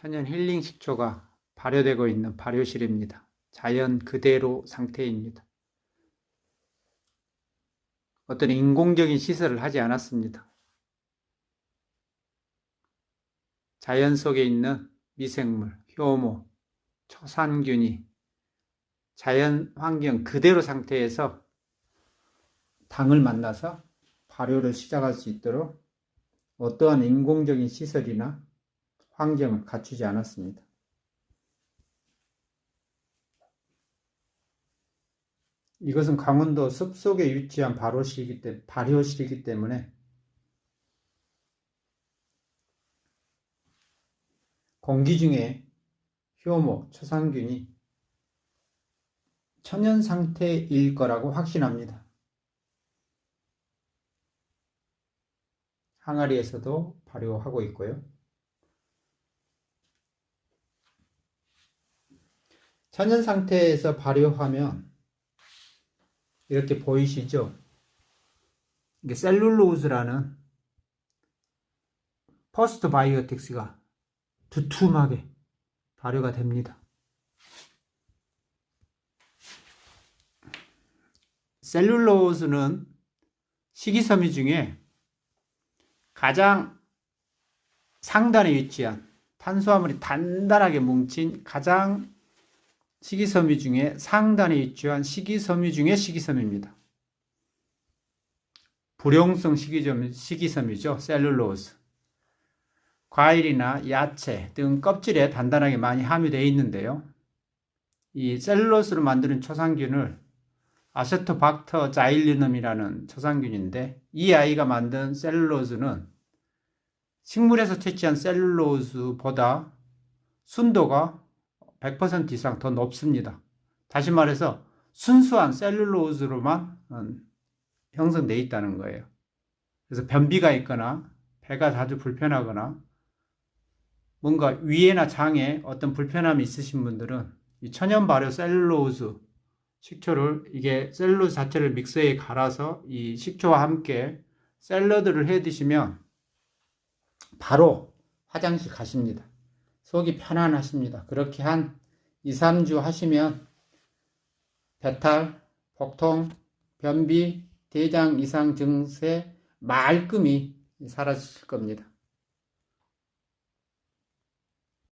천연 힐링 식초가 발효되고 있는 발효실입니다. 자연 그대로 상태입니다. 어떤 인공적인 시설을 하지 않았습니다. 자연 속에 있는 미생물, 효모, 초산균이 자연 환경 그대로 상태에서 당을 만나서 발효를 시작할 수 있도록 어떠한 인공적인 시설이나 환경을 갖추지 않았습니다. 이것은 강원도 숲속에 위치한 발효실이기, 때, 발효실이기 때문에 공기 중에 효모, 초산균이 천연 상태일 거라고 확신합니다. 항아리에서도 발효하고 있고요. 천연 상태에서 발효하면 이렇게 보이시죠? 이게 셀룰로즈라는 퍼스트 바이오틱스가 두툼하게 발효가 됩니다. 셀룰로즈는 식이섬유 중에 가장 상단에 위치한 탄수화물이 단단하게 뭉친 가장 식이섬유 중에 상단에 위치한 식이섬유 중에 식이섬유입니다. 불용성 식이섬유, 식이섬유죠. 셀룰로즈. 과일이나 야채 등 껍질에 단단하게 많이 함유되어 있는데요. 이 셀룰로스로 만드는 초상균을 아세토박터 자일리눔이라는 초상균인데 이 아이가 만든 셀룰로즈는 식물에서 채취한 셀룰로즈보다 순도가 100% 이상 더 높습니다. 다시 말해서 순수한 셀룰로즈로만 음, 형성되어 있다는 거예요. 그래서 변비가 있거나 배가 자주 불편하거나 뭔가 위에나 장에 어떤 불편함이 있으신 분들은 이 천연 발효 셀룰로즈 식초를 이게 셀룰로즈 자체를 믹서에 갈아서 이 식초와 함께 샐러드를 해 드시면 바로 화장실 가십니다. 속이 편안하십니다. 그렇게 한 2, 3주 하시면 배탈, 복통, 변비, 대장 이상 증세 말끔히 사라질 겁니다.